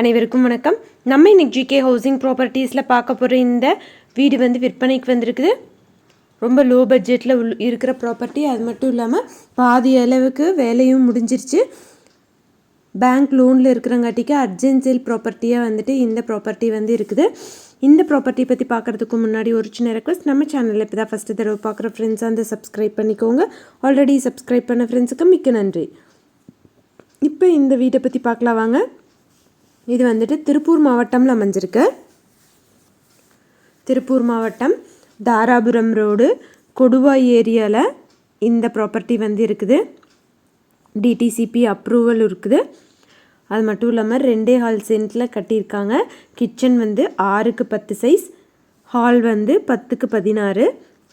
அனைவருக்கும் வணக்கம். நம்ம இன்னைக்கு ஜிகே ஹவுசிங் ப்ராப்பர்ட்டிஸில் பார்க்க போகிற இந்த வீடு வந்து விற்பனைக்கு வந்திருக்குது. ரொம்ப லோ பட்ஜெட்டில் உள் இருக்கிற ப்ராப்பர்ட்டி அது மட்டும் இல்லாமல் பாதி அளவுக்கு வேலையும் முடிஞ்சிருச்சு. பேங்க் லோனில் இருக்கிறங்காட்டிக்கு அர்ஜென்ட் சேல் ப்ராப்பர்ட்டியாக வந்துட்டு இந்த ப்ராப்பர்ட்டி வந்து இருக்குது. இந்த ப்ராப்பர்ட்டி பற்றி பார்க்குறதுக்கு முன்னாடி ஒரு சின்ன ரெக்வஸ்ட் நம்ம சேனலில் இப்போ தான் ஃபஸ்ட்டு தடவை பார்க்குற ஃப்ரெண்ட்ஸ் வந்து சப்ஸ்கிரைப் பண்ணிக்கோங்க. ஆல்ரெடி சப்ஸ்கிரைப் பண்ண ஃப்ரெண்ட்ஸுக்கு மிக்க நன்றி. இப்போ இந்த வீட்டை பற்றி பார்க்கலாம் வாங்க. இது வந்துட்டு திருப்பூர் மாவட்டம்ல அமைஞ்சிருக்கு. திருப்பூர் மாவட்டம் தாராபுரம் ரோடு கொடுவாய் ஏரியாவில் இந்த ப்ராப்பர்ட்டி வந்து இருக்குது. டிடிசிபி அப்ரூவல் இருக்குது. அது மட்டும் இல்லாமல் ரெண்டே ஹால் சென்ட்டில் கட்டியிருக்காங்க. கிச்சன் வந்து ஆறுக்கு பத்து சைஸ் ஹால் வந்து பத்துக்கு பதினாறு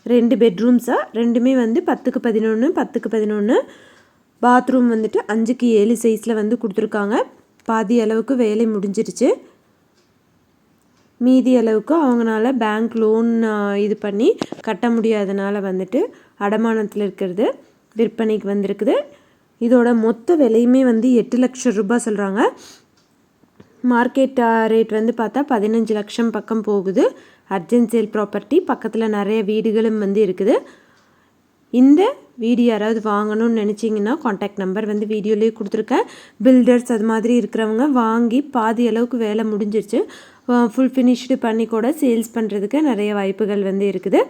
ரெண்டு பெட்ரூம்ஸாக ரெண்டுமே வந்து பத்துக்கு பதினொன்று பத்துக்கு பதினொன்று பாத்ரூம் வந்துட்டு அஞ்சுக்கு ஏழு சைஸில் வந்து கொடுத்துருக்காங்க. பாதி அளவுக்கு வேலை முடிஞ்சிருச்சு. மீதி அளவுக்கு அவங்களால பேங்க் லோன் இது பண்ணி கட்ட முடியாதனால வந்துட்டு அடமானத்தில் இருக்கிறது விற்பனைக்கு வந்திருக்குது. இதோட மொத்த விலையுமே வந்து எட்டு லட்சம் ரூபாய் சொல்கிறாங்க மார்க்கெட் ரேட் வந்து பார்த்தா பதினஞ்சு லட்சம் பக்கம் போகுது. அர்ஜென்ட் சேல் ப்ராப்பர்ட்டி பக்கத்தில் நிறைய வீடுகளும் வந்து இருக்குது. இந்த வீடியோ யாராவது வாங்கணும்னு நினச்சிங்கன்னா காண்டாக்ட் நம்பர் வந்து வீடியோலேயே கொடுத்துருக்கேன். பில்டர்ஸ் அது மாதிரி இருக்கிறவங்க வாங்கி பாதி அளவுக்கு வேலை முடிஞ்சிருச்சு. ஃபுல் ஃபினிஷ்டு பண்ணி கூட சேல்ஸ் பண்ணுறதுக்கு நிறைய வாய்ப்புகள் வந்து இருக்குது.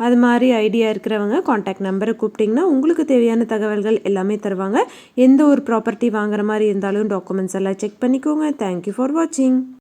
அது மாதிரி ஐடியா இருக்கிறவங்க காண்டாக்ட் நம்பரை கூப்பிட்டிங்கன்னா உங்களுக்கு தேவையான தகவல்கள் எல்லாமே தருவாங்க. எந்த ஒரு ப்ராப்பர்ட்டி வாங்குற மாதிரி இருந்தாலும் டாக்குமெண்ட்ஸ் எல்லாம் செக் பண்ணிக்கோங்க. தேங்க்யூ ஃபார் வாட்சிங்